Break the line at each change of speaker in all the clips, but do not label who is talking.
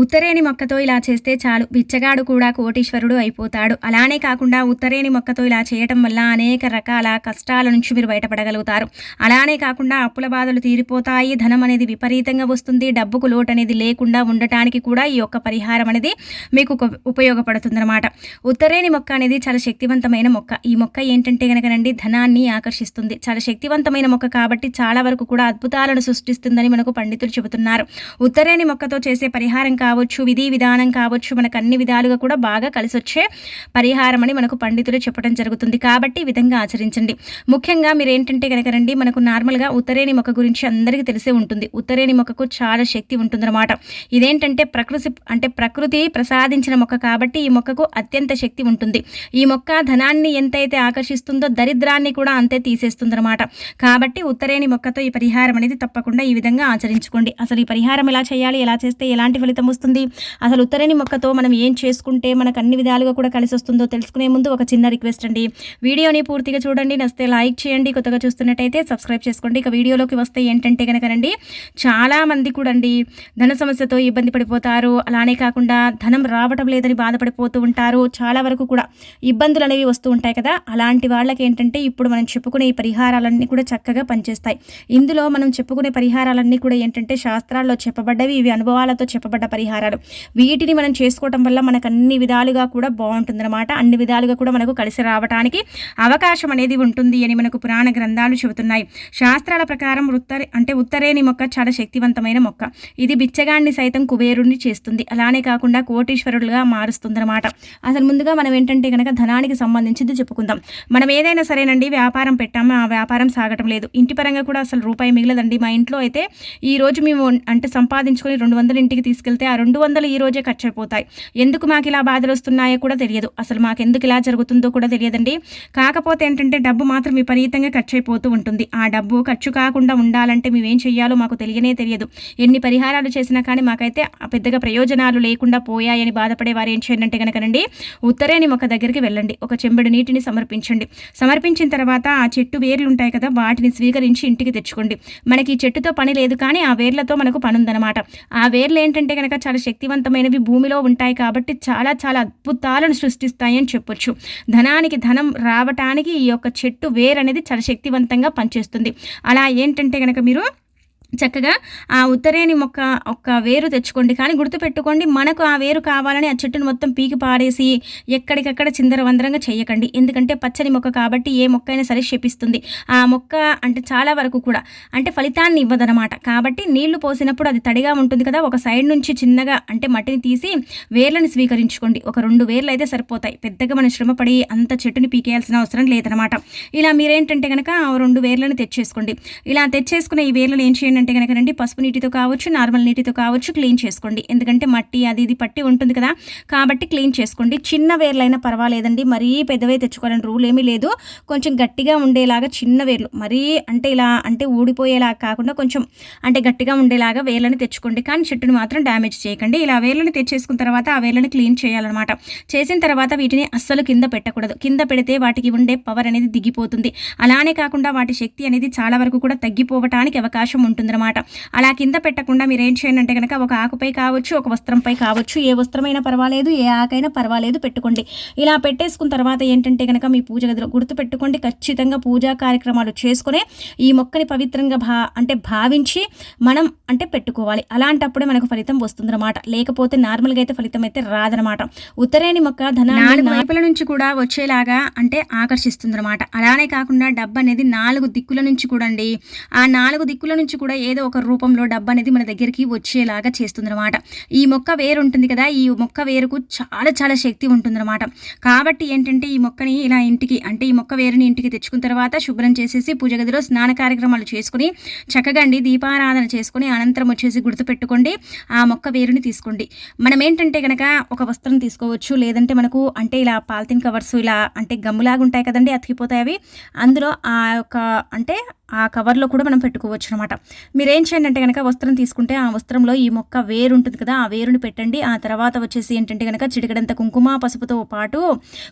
ఉత్తరేణి మొక్కతో ఇలా చేస్తే చాలు. బిచ్చగాడు కూడా కోటీశ్వరుడు అయిపోతాడు. అలానే కాకుండా ఉత్తరేణి మొక్కతో ఇలా చేయటం వల్ల అనేక రకాల కష్టాల నుంచి మీరు బయటపడగలుగుతారు. అలానే కాకుండా అప్పుల బాధలు తీరిపోతాయి. ధనం అనేది విపరీతంగా వస్తుంది. డబ్బుకు లోటు అనేది లేకుండా ఉండటానికి కూడా ఈ యొక్క పరిహారం అనేది మీకు ఉపయోగపడుతుందన్నమాట. ఉత్తరేణి మొక్క అనేది చాలా శక్తివంతమైన మొక్క. ఈ మొక్క ఏంటంటే కనుకనండి ధనాన్ని ఆకర్షిస్తుంది. చాలా శక్తివంతమైన మొక్క కాబట్టి చాలా వరకు కూడా అద్భుతాలను సృష్టిస్తుందని మనకు పండితులు చెబుతున్నారు. ఉత్తరేణి మొక్కతో చేసే పరిహారం కావచ్చు విధి విధానం కావచ్చు మనకు అన్ని విధాలుగా కూడా బాగా కలిసి వచ్చే పరిహారం అని మనకు పండితులు చెప్పడం జరుగుతుంది. కాబట్టి ఈ విధంగా ఆచరించండి. ముఖ్యంగా మీరు ఏంటంటే కనుక రండి మనకు నార్మల్గా ఉత్తరేణి మొక్క గురించి అందరికీ తెలిసే ఉంటుంది. ఉత్తరేణి మొక్కకు చాలా శక్తి ఉంటుందన్నమాట. ఇదేంటంటే ప్రకృతి అంటే ప్రకృతి ప్రసాదించిన మొక్క కాబట్టి ఈ మొక్కకు అత్యంత శక్తి ఉంటుంది. ఈ మొక్క ధనాన్ని ఎంతైతే ఆకర్షిస్తుందో దరిద్రాన్ని కూడా అంతే తీసేస్తుందన్నమాట. కాబట్టి ఉత్తరేణి మొక్కతో ఈ పరిహారం అనేది తప్పకుండా ఈ విధంగా ఆచరించుకోండి. అసలు ఈ పరిహారం ఎలా చేయాలి ఎలా చేస్తే ఎలాంటి ఫలితం వస్తుంది. అసలు ఉత్తరేణి మొక్కతో మనం ఏం చేసుకుంటే మనకు అన్ని విధాలుగా కూడా కలిసి వస్తుందో తెలుసుకునే ముందు ఒక చిన్న రిక్వెస్ట్ అండి. వీడియోని పూర్తిగా చూడండి నస్తే లైక్ చేయండి కొత్తగా చూస్తున్నట్టయితే సబ్స్క్రైబ్ చేసుకోండి. ఇక వీడియోలోకి వస్తే ఏంటంటే కనుకనండి చాలామంది కూడా అండి ధన సమస్యతో ఇబ్బంది పడిపోతారు. అలానే కాకుండా ధనం రావటం లేదని బాధపడిపోతూ ఉంటారు. చాలా వరకు కూడా ఇబ్బందులు అనేవి వస్తూ ఉంటాయి కదా. అలాంటి వాళ్ళకి ఏంటంటే ఇప్పుడు మనం చెప్పుకునే ఈ పరిహారాలన్నీ కూడా చక్కగా పనిచేస్తాయి. ఇందులో మనం చెప్పుకునే పరిహారాలన్నీ కూడా ఏంటంటే శాస్త్రాల్లో చెప్పబడ్డవి ఇవి అనుభవాలతో చెప్పబడ్డ పరిహారాలు. వీటిని మనం చేసుకోవటం వల్ల మనకు అన్ని విధాలుగా కూడా బాగుంటుందన్నమాట. అన్ని విధాలుగా కూడా మనకు కలిసి రావడానికి అవకాశం అనేది ఉంటుంది అని మనకు పురాణ గ్రంథాలు చెబుతున్నాయి. శాస్త్రాల ప్రకారం ఉత్తర అంటే ఉత్తరేణి మొక్క చాలా శక్తివంతమైన మొక్క. ఇది బిచ్చగాన్ని సైతం కుబేరుణ్ణి చేస్తుంది. అలానే కాకుండా కోటీశ్వరులుగా మారుస్తుందన్నమాట. అసలు ముందుగా మనం ఏంటంటే కనుక ధనానికి సంబంధించింది చెప్పుకుందాం. మనం ఏదైనా సరేనండి వ్యాపారం పెట్టాము ఆ వ్యాపారం సాగటం లేదు. ఇంటి పరంగా కూడా అసలు రూపాయి మిగలదండి. మా ఇంట్లో అయితే ఈ రోజు మేము అంటే సంపాదించుకొని రెండు వందలు ఇంటికి తీసుకెళ్తే ఆ రెండు వందలు ఈ రోజే ఖర్చు అయిపోతాయి ఎందుకు మాకు ఇలా బాధలు వస్తున్నాయో కూడా తెలియదు. అసలు మాకు ఎందుకు ఇలా జరుగుతుందో కూడా తెలియదండి. కాకపోతే ఏంటంటే డబ్బు మాత్రం విపరీతంగా ఖర్చు అయిపోతూ ఉంటుంది. ఆ డబ్బు ఖర్చు కాకుండా ఉండాలంటే మేమేం చెయ్యాలో మాకు తెలియనే తెలియదు. ఎన్ని పరిహారాలు చేసినా కానీ మాకైతే పెద్దగా ప్రయోజనాలు లేకుండా పోయాయని బాధపడే వారు ఏం చేయండి కనుకనండి ఉత్తరేని మొక్క దగ్గరికి వెళ్ళండి. ఒక చెంబెడు నీటిని సమర్పించండి. సమర్పించిన తర్వాత ఆ చెట్టు వేర్లు ఉంటాయి కదా వాటిని స్వీకరించి ఇంటికి తెచ్చుకోండి. మనకి ఈ చెట్టుతో పని లేదు కానీ ఆ వేర్లతో మనకు పని ఉందన్నమాట ఆ వేర్లు ఏంటంటే కనుక చాలా శక్తివంతమైనవి భూమిలో ఉంటాయి కాబట్టి చాలా చాలా అద్భుతాలను సృష్టిస్తాయి అని చెప్పొచ్చు. ధనానికి ధనం రావటానికి ఈ యొక్క చెట్టు వేరు అనేది చాలా శక్తివంతంగా పనిచేస్తుంది. అలా ఏంటంటే కనుక మీరు చక్కగా ఆ ఉత్తరేణి మొక్క ఒక్క వేరు తెచ్చుకోండి. కానీ గుర్తుపెట్టుకోండి మనకు ఆ వేరు కావాలని ఆ చెట్టును మొత్తం పీకి పాడేసి ఎక్కడికక్కడ చిందరవందరంగా చేయకండి. ఎందుకంటే పచ్చని మొక్క కాబట్టి ఏ మొక్క అయినా సరే శపిస్తుంది. ఆ మొక్క అంటే చాలా వరకు కూడా అంటే ఫలితాన్ని ఇవ్వదనమాట కాబట్టి నీళ్ళు పోసినప్పుడు అది తడిగా ఉంటుంది కదా ఒక సైడ్ నుంచి చిన్నగా అంటే మట్టిని తీసి వేర్లను స్వీకరించుకోండి. ఒక రెండు వేర్లు అయితే సరిపోతాయి. పెద్దగా మనం శ్రమపడి అంత చెట్టుని పీకేయాల్సిన అవసరం లేదనమాట ఇలా మీరేంటంటే కనుక రెండు వేర్లను తెచ్చేసుకోండి. ఇలా తెచ్చేసుకున్న ఈ వేర్లను ఏం చేయండి అంటే కనుక రండి పసుపు నీటితో కావచ్చు నార్మల్ నీటితో కావచ్చు క్లీన్ చేసుకోండి. ఎందుకంటే మట్టి అది ఇది పట్టి ఉంటుంది కదా. కాబట్టి క్లీన్ చేసుకోండి. చిన్న వేర్లైనా పర్వాలేదండి. మరీ పెద్దవే తెచ్చుకోవాలని రూల్ ఏమీ లేదు. కొంచెం గట్టిగా ఉండేలాగా చిన్న వేర్లు మరీ అంటే ఇలా అంటే ఊడిపోయేలాగా కాకుండా కొంచెం అంటే గట్టిగా ఉండేలాగా వేర్లను తెచ్చుకోండి. కానీ చెట్టుని మాత్రం డ్యామేజ్ చేయకండి. ఇలా వేర్లను తెచ్చేసుకున్న తర్వాత ఆ వేర్లను క్లీన్ చేయాలన్నమాట. చేసిన తర్వాత వీటిని అస్సలు కింద పెట్టకూడదు. కింద పెడితే వాటికి ఉండే పవర్ అనేది దిగిపోతుంది. అలానే కాకుండా వాటి శక్తి అనేది చాలా వరకు కూడా తగ్గిపోవటానికి అవకాశం ఉంటుంది. ఉంటుందన్నమాట అలా కింద పెట్టకుండా మీరు ఏం చేయండి అంటే కనుక ఒక ఆకుపై కావచ్చు ఒక వస్త్రంపై కావచ్చు ఏ వస్త్రమైనా పర్వాలేదు ఏ ఆకైనా పర్వాలేదు పెట్టుకోండి. ఇలా పెట్టేసుకున్న తర్వాత ఏంటంటే కనుక మీ పూజ గదిలో గుర్తు పెట్టుకోండి ఖచ్చితంగా పూజా కార్యక్రమాలు చేసుకునే ఈ మొక్కని పవిత్రంగా భా అంటే భావించి మనం అంటే పెట్టుకోవాలి. అలాంటప్పుడే మనకు ఫలితం వస్తుందన్నమాట. లేకపోతే నార్మల్గా అయితే ఫలితం అయితే రాదనమాట ఉత్తరేణి మొక్క ధనాన్ని వైపుల నుంచి కూడా వచ్చేలాగా అంటే ఆకర్షిస్తుందన్నమాట. అలానే కాకుండా డబ్బు అనేది నాలుగు దిక్కుల నుంచి కూడా అండి ఆ నాలుగు దిక్కుల నుంచి కూడా ఏదో ఒక రూపంలో డబ్బు అనేది మన దగ్గరికి వచ్చేలాగా చేస్తుందన్నమాట. ఈ మొక్క వేరు ఉంటుంది కదా ఈ మొక్క వేరుకు చాలా చాలా శక్తి ఉంటుందన్నమాట. కాబట్టి ఏంటంటే ఈ మొక్కని ఇలా ఇంటికి అంటే ఈ మొక్క వేరుని ఇంటికి తెచ్చుకున్న తర్వాత శుభ్రం చేసేసి పూజ గదిలో స్నాన కార్యక్రమాలు చేసుకుని చక్కగా అండి దీపారాధన చేసుకుని అనంతరం వచ్చేసి గుర్తుపెట్టుకోండి ఆ మొక్క వేరుని తీసుకోండి. మనం ఏంటంటే కనుక ఒక వస్త్రం తీసుకోవచ్చు లేదంటే మనకు అంటే ఇలా పాలిథిన్ కవర్స్ ఇలా అంటే గమ్ములాగా ఉంటాయి కదండి అతికిపోతాయి అవి. అందులో ఆ యొక్క అంటే ఆ కవర్లో కూడా మనం పెట్టుకోవచ్చు అనమాట మీరు ఏం చేయండి అంటే కనుక వస్త్రం తీసుకుంటే ఆ వస్త్రంలో ఈ మొక్క వేరు ఉంటుంది కదా ఆ వేరుని పెట్టండి. ఆ తర్వాత వచ్చేసి ఏంటంటే కనుక చిటికడంత కుంకుమ పసుపుతో పాటు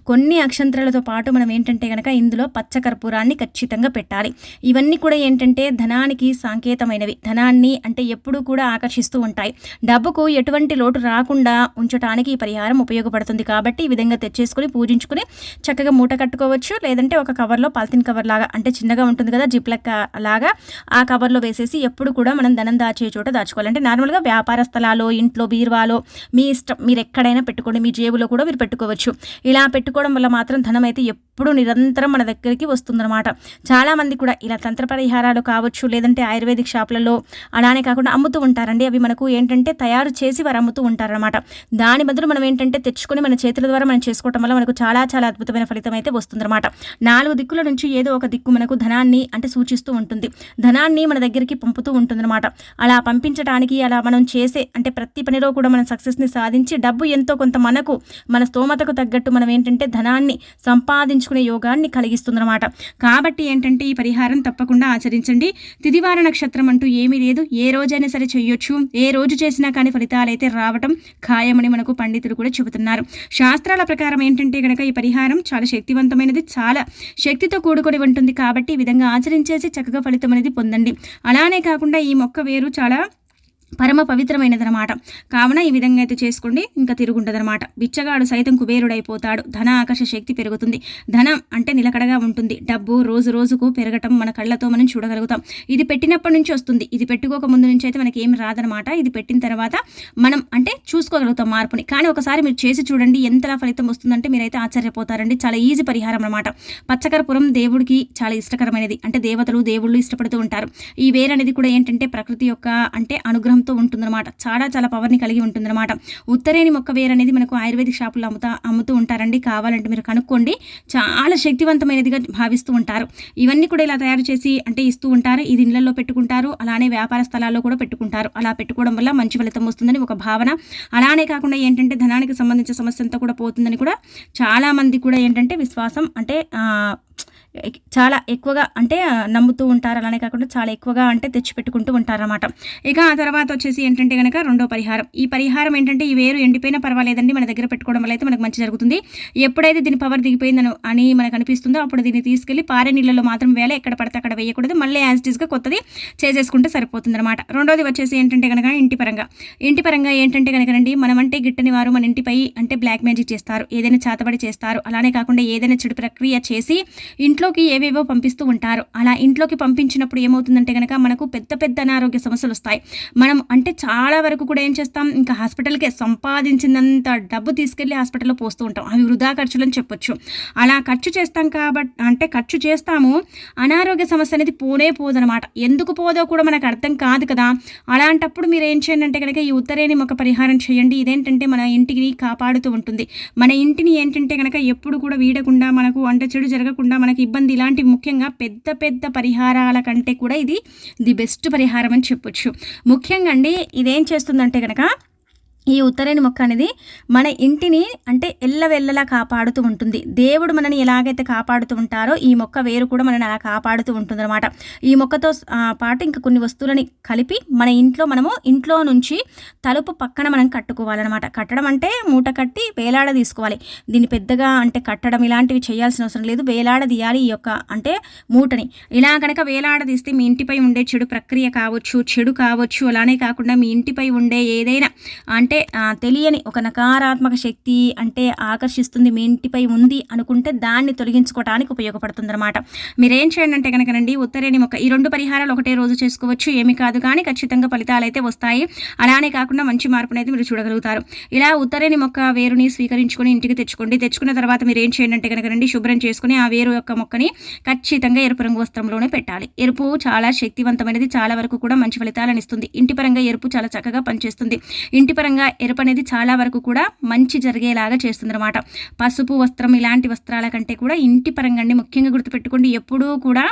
కొన్ని అక్షంతరాలతో పాటు మనం ఏంటంటే కనుక ఇందులో పచ్చకర్పూరాన్ని ఖచ్చితంగా పెట్టాలి. ఇవన్నీ కూడా ఏంటంటే ధనానికి సాంకేతమైనవి. ధనాన్ని అంటే ఎప్పుడూ కూడా ఆకర్షిస్తూ ఉంటాయి. డబ్బుకు ఎటువంటి లోటు రాకుండా ఉంచడానికి ఈ పరిహారం ఉపయోగపడుతుంది కాబట్టి ఈ విధంగా తెచ్చేసుకొని పూజించుకుని చక్కగా మూట కట్టుకోవచ్చు. లేదంటే ఒక కవర్లో పాలిథిన్ కవర్ లాగా అంటే చిన్నగా ఉంటుంది కదా జిప్లక్ లాగా ఆ కవర్లో వేసేసి ఎప్పుడు కూడా మనం ధనం దాచే చోట దాచుకోవాలి. అంటే నార్మల్గా వ్యాపార స్థలాలు ఇంట్లో బీరువాలో మీ ఇష్టం మీరు ఎక్కడైనా పెట్టుకోండి మీ జేబులో కూడా మీరు పెట్టుకోవచ్చు. ఇలా పెట్టుకోవడం వల్ల మాత్రం ధనం అయితే ఎప్పుడు నిరంతరం మన దగ్గరికి వస్తుందన్నమాట. చాలామంది కూడా ఇలా తంత్ర పరిహారాలు కావచ్చు లేదంటే ఆయుర్వేదిక్ షాపులలో అలానే కాకుండా అమ్ముతూ ఉంటారండి. అవి మనకు ఏంటంటే తయారు చేసి వారు అమ్ముతూ ఉంటారనమాట దాని బదులు మనం ఏంటంటే తెచ్చుకొని మన చేతుల ద్వారా మనం చేసుకోవటం వల్ల మనకు చాలా చాలా అద్భుతమైన ఫలితం అయితే వస్తుందన్నమాట. నాలుగు దిక్కుల నుంచి ఏదో ఒక దిక్కు మనకు ధనాన్ని అంటే పంపిస్తూ ఉంటుంది. ధనాన్ని మన దగ్గరికి పంపుతూ ఉంటుందన్నమాట. అలా పంపించడానికి అలా మనం చేసే అంటే ప్రతి పనిలో కూడా మనం సక్సెస్ని సాధించి డబ్బు ఎంతో కొంత మనకు మన స్తోమతకు తగ్గట్టు మనం ఏంటంటే ధనాన్ని సంపాదించుకునే యోగాన్ని కలిగిస్తుందన్నమాట. కాబట్టి ఏంటంటే ఈ పరిహారం తప్పకుండా ఆచరించండి. తిదివార నక్షత్రం అంటూ ఏమీ లేదు. ఏ రోజైనా సరే చేయొచ్చు ఏ రోజు చేసినా కానీ ఫలితాలు అయితే రావటం ఖాయమని మనకు పండితులు కూడా చెబుతున్నారు. శాస్త్రాల ప్రకారం ఏంటంటే కనుక ఈ పరిహారం చాలా శక్తివంతమైనది చాలా శక్తితో కూడుకొని ఉంటుంది కాబట్టి ఈ విధంగా ఆచరించేసి చక్కగా ఫలితం అనేది పొందండి. అలానే కాకుండా ఈ మొక్క వేరు చాలా పరమ పవిత్రమైనదనమాట కావున ఈ విధంగా అయితే చేసుకోండి ఇంకా తిరుగుంటుందన్నమాట బిచ్చగాడు సైతం కుబేరుడైపోతాడు. ధన ఆకర్ష శక్తి పెరుగుతుంది. ధనం అంటే నిలకడగా ఉంటుంది. డబ్బు రోజు రోజుకు పెరగటం మన కళ్ళతో మనం చూడగలుగుతాం. ఇది పెట్టినప్పటి నుంచి వస్తుంది. ఇది పెట్టుకోక ముందు నుంచి అయితే మనకి ఏం రాదనమాట ఇది పెట్టిన తర్వాత మనం అంటే చూసుకోగలుగుతాం మార్పుని. కానీ ఒకసారి మీరు చేసి చూడండి ఎంతలా ఫలితం వస్తుందంటే మీరైతే ఆశ్చర్యపోతారండి. చాలా ఈజీ పరిహారం అనమాట పచ్చకర్పురం దేవుడికి చాలా ఇష్టకరమైనది. అంటే దేవతలు దేవుళ్ళు ఇష్టపడుతూ ఉంటారు. ఈ వేరు అనేది కూడా ఏంటంటే ప్రకృతి యొక్క అంటే అనుగ్రహం గుణంతో ఉంటుందన్నమాట. చాలా చాలా పవర్ని కలిగి ఉంటుందన్నమాట. ఉత్తరేని మొక్క వేరు అనేది మనకు ఆయుర్వేదిక్ షాపులో అమ్ముతా అమ్ముతూ ఉంటారండి. కావాలంటే మీరు కనుక్కోండి. చాలా శక్తివంతమైనదిగా భావిస్తూ ఉంటారు. ఇవన్నీ కూడా ఇలా తయారు చేసి అంటే ఇస్తూ ఉంటారు. ఇది ఇళ్ళలో పెట్టుకుంటారు. అలానే వ్యాపార స్థలాల్లో కూడా పెట్టుకుంటారు. అలా పెట్టుకోవడం వల్ల మంచి ఫలితం వస్తుందని ఒక భావన. అలానే కాకుండా ఏంటంటే ధనానికి సంబంధించిన సమస్య అంతా కూడా పోతుందని కూడా చాలామంది కూడా ఏంటంటే విశ్వాసం అంటే చాలా ఎక్కువగా అంటే నమ్ముతూ ఉంటారు. అలానే కాకుండా చాలా ఎక్కువగా అంటే తెచ్చిపెట్టుకుంటూ ఉంటారన్నమాట. ఇక ఆ తర్వాత వచ్చేసి ఏంటంటే కనుక రెండో పరిహారం. ఈ పరిహారం ఏంటంటే ఈ వేరు ఎండిపోయినా పర్వాలేదండి. మన దగ్గర పెట్టుకోవడం వల్ల అయితే మనకు మంచి జరుగుతుంది. ఎప్పుడైతే దీని పవర్ దిగిపోయిందని అని మనకు అనిపిస్తుందో అప్పుడు దీన్ని తీసుకెళ్ళి పారే నీళ్ళలో మాత్రం వేళ ఎక్కడ పడితే అక్కడ వేయకూడదు. మళ్ళీ యాజ్ టీస్గా కొత్తది చేసేసుకుంటే సరిపోతుంది అనమాట రెండోది వచ్చేసి ఏంటంటే కనుక ఇంటి పరంగా. ఇంటి పరంగా ఏంటంటే కనుకనండి మనమంటే గిట్టని వారు మన ఇంటిపై అంటే బ్లాక్ మ్యాజిక్ చేస్తారు. ఏదైనా చేతబడి చేస్తారు. అలానే కాకుండా ఏదైనా చెడు ప్రక్రియ చేసి ఇంట్లో ఇంట్లోకి ఏవేవో పంపిస్తూ ఉంటారు. అలా ఇంట్లోకి పంపించినప్పుడు ఏమవుతుందంటే కనుక మనకు పెద్ద పెద్ద అనారోగ్య సమస్యలు వస్తాయి. మనం అంటే చాలా వరకు కూడా ఏం చేస్తాం? ఇంకా హాస్పిటల్కి సంపాదించినంత డబ్బు తీసుకెళ్ళి హాస్పిటల్లో పోస్తూ ఉంటాం. అవి వృధా ఖర్చులు అని చెప్పొచ్చు. అలా ఖర్చు చేస్తాం కాబట్టి అంటే ఖర్చు చేస్తాము. అనారోగ్య సమస్య అనేది పోనే పోదనమాట. ఎందుకు పోదో కూడా మనకు అర్థం కాదు కదా. అలాంటప్పుడు మీరు ఏం చేయండి అంటే కనుక ఈ ఉత్తరేని ఒక పరిహారం చేయండి. ఇదేంటంటే మన ఇంటిని కాపాడుతూ ఉంటుంది. మన ఇంటిని ఏంటంటే కనుక ఎప్పుడు కూడా వీడకుండా మనకు అంటే చెడు జరగకుండా మనకి ఇబ్బంది ఇలాంటివి ముఖ్యంగా పెద్ద పెద్ద పరిహారాల కంటే కూడా ఇది ది బెస్ట్ పరిహారం అని చెప్పొచ్చు. ముఖ్యంగా అండి ఇదేం చేస్తుందంటే కనుక ఈ ఉత్తరేణి మొక్క అనేది మన ఇంటిని అంటే ఎల్లవెల్లలా కాపాడుతూ ఉంటుంది. దేవుడు మనని ఎలాగైతే కాపాడుతూ ఉంటారో ఈ మొక్క వేరు కూడా మనని అలా కాపాడుతూ ఉంటుంది అనమాట ఈ మొక్కతో పాటు ఇంకా కొన్ని వస్తువులని కలిపి మన ఇంట్లో మనము ఇంట్లో నుంచి తలుపు పక్కన మనం కట్టుకోవాలన్నమాట. కట్టడం అంటే మూట కట్టి వేలాడ తీసుకోవాలి. దీన్ని పెద్దగా అంటే కట్టడం ఇలాంటివి చేయాల్సిన అవసరం లేదు. వేలాడ తీయాలి ఈ యొక్క అంటే మూటని. ఇలా కనుక వేలాడ తీస్తే మీ ఇంటిపై ఉండే చెడు ప్రక్రియ కావచ్చు చెడు కావచ్చు అలానే కాకుండా మీ ఇంటిపై ఉండే ఏదైనా అంటే తెలియని ఒక నకారాత్మక శక్తి అంటే ఆకర్షిస్తుంది మీ ఇంటిపై ఉంది అనుకుంటే దాన్ని తొలగించుకోవడానికి ఉపయోగపడుతుంది అనమాట మీరేం చేయండి అంటే కనుకనండి ఉత్తరేణి మొక్క ఈ రెండు పరిహారాలు ఒకటే రోజు చేసుకోవచ్చు ఏమి కాదు కానీ ఖచ్చితంగా ఫలితాలు అయితే వస్తాయి. అలానే కాకుండా మంచి మార్పునైతే మీరు చూడగలుగుతారు. ఇలా ఉత్తరేణి మొక్క వేరుని స్వీకరించుకొని ఇంటికి తెచ్చుకోండి. తెచ్చుకున్న తర్వాత మీరు ఏం చేయండి అంటే కనుకనండి శుభ్రం చేసుకుని ఆ వేరు యొక్క మొక్కని ఖచ్చితంగా ఎరుపు రంగు వస్త్రంలోనే పెట్టాలి. ఎరుపు చాలా శక్తివంతమైనది చాలా వరకు కూడా మంచి ఫలితాలను ఇస్తుంది. ఇంటి పరంగా ఎరుపు చాలా చక్కగా పనిచేస్తుంది. ఇంటి పరంగా ముఖ్యంగా ఎరుపు అనేది చాలా వరకు కూడా మంచి జరిగేలాగా చేస్తుందన్నమాట. పసుపు వస్త్రం ఇలాంటి వస్త్రాల కంటే కూడా ఇంటి పరంగా అండి ముఖ్యంగా గుర్తుపెట్టుకోండి ఎప్పుడూ కూడా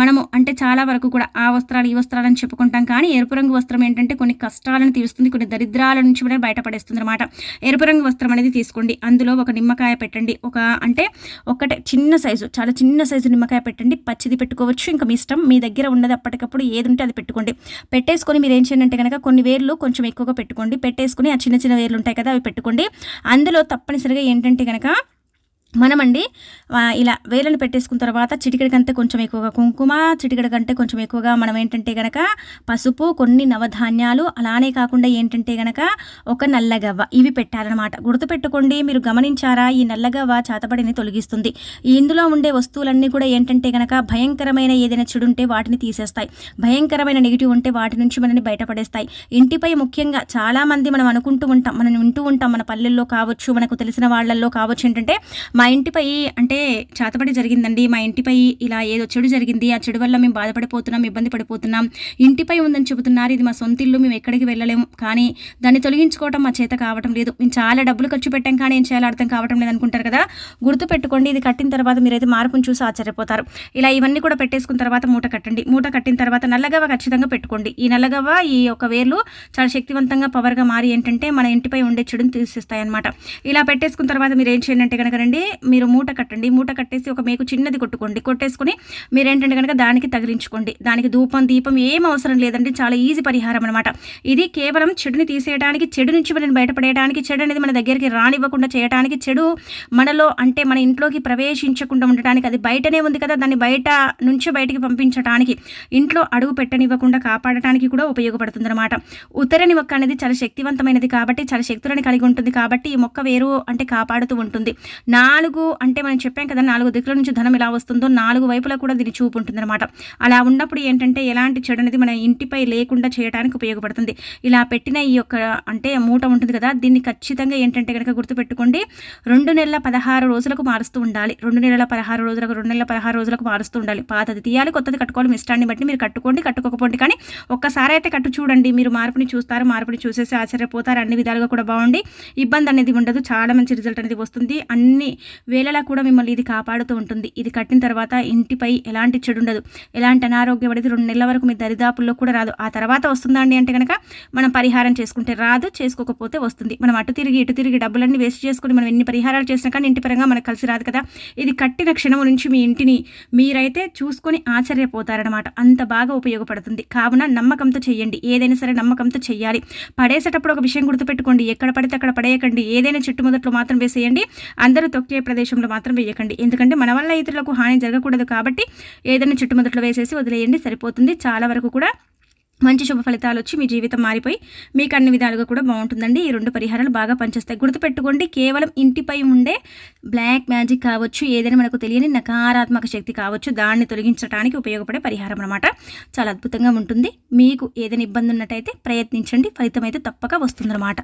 మనము అంటే చాలా వరకు కూడా ఆ వస్త్రాలు ఈ వస్త్రాలు అని చెప్పుకుంటాం కానీ ఎరుపు రంగు వస్త్రం ఏంటంటే కొన్ని కష్టాలను తీరుస్తుంది కొన్ని దరిద్రాల నుంచి కూడా బయటపడేస్తుంది అనమాట ఎరుపు రంగు వస్త్రం అనేది తీసుకోండి అందులో ఒక నిమ్మకాయ పెట్టండి ఒక అంటే ఒకటే చిన్న సైజు చాలా చిన్న సైజు నిమ్మకాయ పెట్టండి పచ్చిది పెట్టుకోవచ్చు. ఇంకా మీ ఇష్టం మీ దగ్గర ఉన్నది అప్పటికప్పుడు ఏది ఉంటే అది పెట్టుకోండి. పెట్టేసుకొని మీరు ఏం చేయండి అంటే కనుక కొన్ని వేర్లు కొంచెం ఎక్కువగా పెట్టుకోండి పెట్టేసుకుని ఆ చిన్న చిన్న వేర్లు ఉంటాయి కదా అవి పెట్టుకోండి. అందులో తప్పనిసరిగా ఏంటంటే కనుక మనమండి ఇలా వేలను పెట్టేసుకున్న తర్వాత చిటికెడ కంటే కొంచెం ఎక్కువగా కుంకుమ చిటికెడ కంటే కొంచెం ఎక్కువగా మనం ఏంటంటే గనక పసుపు కొన్ని నవధాన్యాలు అలానే కాకుండా ఏంటంటే గనక ఒక నల్లగవ్వ ఇవి పెట్టాలన్నమాట. గుర్తుపెట్టుకోండి మీరు గమనించారా? ఈ నల్లగవ్వ చేతబడిని తొలగిస్తుంది. ఇందులో ఉండే వస్తువులన్నీ కూడా ఏంటంటే గనక భయంకరమైన ఏదైనా చెడు ఉంటే వాటిని తీసేస్తాయి. భయంకరమైన నెగిటివ్ ఉంటే వాటి నుంచి మనని బయటపడేస్తాయి. ఇంటిపై ముఖ్యంగా చాలామంది మనం అనుకుంటూ ఉంటాం మనం వింటూ ఉంటాం మన పల్లెల్లో కావచ్చు మనకు తెలిసిన వాళ్ళల్లో కావచ్చు ఏంటంటే మా ఇంటిపై అంటే చేతబడి జరిగిందండి. మా ఇంటిపై ఇలా ఏదో చెడు జరిగింది. ఆ చెడు వల్ల మేము బాధపడిపోతున్నాం ఇబ్బంది పడిపోతున్నాం. ఇంటిపై ఉందని చెబుతున్నారు. ఇది మా సొంత ఇల్లు మేము ఎక్కడికి వెళ్ళలేము. కానీ దాన్ని తొలగించుకోవటం మా చేత కావటం లేదు. మేము చాలా డబ్బులు ఖర్చు పెట్టాం కానీ ఏం చేయాలో అర్థం కావటం లేదు అనుకుంటారు కదా. గుర్తు పెట్టుకోండి ఇది కట్టిన తర్వాత మీరైతే మార్పును చూసి ఆశ్చర్యపోతారు. ఇలా ఇవన్నీ కూడా పెట్టేసుకున్న తర్వాత మూట కట్టండి. మూట కట్టిన తర్వాత నల్లగవ్వ ఖచ్చితంగా పెట్టుకోండి. ఈ నల్లగవ్వ ఈ యొక్క వేర్లు చాలా శక్తివంతంగా పవర్గా మారి ఏంటంటే మన ఇంటిపై ఉండే చెడుని తీసిస్తాయి అనమాట ఇలా పెట్టేసుకున్న తర్వాత మీరు ఏం చేయండి అంటే కనుక రండి మీరు మూట కట్టండి. మూట కట్టేసి ఒక మేకు చిన్నది కొట్టుకోండి. కొట్టేసుకొని మీరు ఏంటంటే కనుక దానికి తగిలించుకోండి. దానికి ధూపం దీపం ఏం అవసరం లేదండి. చాలా ఈజీ పరిహారం అనమాట ఇది కేవలం చెడుని తీసేయడానికి చెడు నుంచి మనం బయటపడేయడానికి చెడు అనేది మన దగ్గరికి రానివ్వకుండా చేయడానికి చెడు మనలో అంటే మన ఇంట్లోకి ప్రవేశించకుండా ఉండటానికి అది బయటనే ఉంది కదా దాన్ని బయట నుంచి బయటికి పంపించడానికి ఇంట్లో అడుగు పెట్టనివ్వకుండా కాపాడటానికి కూడా ఉపయోగపడుతుంది అనమాట ఉత్తరని మొక్క అనేది చాలా శక్తివంతమైనది కాబట్టి చాలా శక్తులను కలిగి ఉంటుంది కాబట్టి ఈ మొక్క వేరు అంటే కాపాడుతూ ఉంటుంది. నా నాలుగు అంటే మనం చెప్పాం కదా నాలుగు దిక్కుల నుంచి ధనం ఎలా వస్తుందో నాలుగు వైపులా కూడా దీని చూపు ఉంటుందన్నమాట అలా ఉన్నప్పుడు ఏంటంటే ఎలాంటి చెడు అనేది మన ఇంటిపై లేకుండా చేయడానికి ఉపయోగపడుతుంది. ఇలా పెట్టిన ఈ యొక్క అంటే మూట ఉంటుంది కదా దీన్ని ఖచ్చితంగా ఏంటంటే కనుక గుర్తుపెట్టుకోండి రెండు నెలల పదహారు రోజులకు మారుస్తూ ఉండాలి. రెండు నెలల పదహారు రోజులకు రెండు నెలల పదహారు రోజులకు మారుస్తూ ఉండాలి. పాతది తీయాలి కొత్తది కట్టుకోవాలి. మీ ఇష్టాన్ని బట్టి మీరు కట్టుకోండి కట్టుకోకపోండి. కానీ ఒక్కసారి అయితే కట్టు చూడండి మీరు మార్పుని చూస్తారు మార్పుని చూసేసి ఆశ్చర్యపోతారు. అన్ని విధాలుగా కూడా బాగుండి ఇబ్బంది అనేది ఉండదు. చాలా మంచి రిజల్ట్ అనేది వస్తుంది. అన్ని వేళలా కూడా మిమ్మల్ని ఇది కాపాడుతూ ఉంటుంది. ఇది కట్టిన తర్వాత ఇంటిపై ఎలాంటి చెడు ఉండదు ఎలాంటి అనారోగ్యం అనేది రెండు నెలల వరకు మీ దరిదాపుల్లో కూడా రాదు. ఆ తర్వాత వస్తుందండి అంటే కనుక మనం పరిహారం చేసుకుంటే రాదు చేసుకోకపోతే వస్తుంది. మనం అటు తిరిగి ఇటు తిరిగి డబ్బులన్నీ వేస్ట్ చేసుకుని మనం ఎన్ని పరిహారాలు చేసినా కానీ ఇంటి పరంగా మనకు కలిసి రాదు కదా. ఇది కట్టిన క్షణం నుంచి మీ ఇంటిని మీరైతే చూసుకొని ఆశ్చర్యపోతారనమాట అంత బాగా ఉపయోగపడుతుంది. కావున నమ్మకంతో చేయండి ఏదైనా సరే నమ్మకంతో చేయాలి పడేసేటప్పుడు ఒక విషయం గుర్తుపెట్టుకోండి. ఎక్కడ పడితే అక్కడ పడేయకండి. ఏదైనా చెట్టు మొదట్లో మాత్రం వేసేయండి. అందరూ తొక్కి ప్రదేశంలో మాత్రం వేయకండి. ఎందుకంటే మన వల్ల ఇతరులకు హాని జరగకూడదు కాబట్టి ఏదైనా చుట్టుముదట్లో వేసేసి వదిలేయండి సరిపోతుంది. చాలా వరకు కూడా మంచి శుభ ఫలితాలు వచ్చి మీ జీవితం మారిపోయి మీకు అన్ని విధాలుగా కూడా బాగుంటుందండి. ఈ రెండు పరిహారాలు బాగా పనిచేస్తాయి. గుర్తుపెట్టుకోండి కేవలం ఇంటిపై ఉండే బ్లాక్ మ్యాజిక్ కావచ్చు ఏదైనా మనకు తెలియని నకారాత్మక శక్తి కావచ్చు దాన్ని తొలగించడానికి ఉపయోగపడే పరిహారం అనమాట చాలా అద్భుతంగా ఉంటుంది. మీకు ఏదైనా ఇబ్బంది ఉన్నట్టయితే ప్రయత్నించండి. ఫలితం అయితే తప్పక వస్తుందన్నమాట.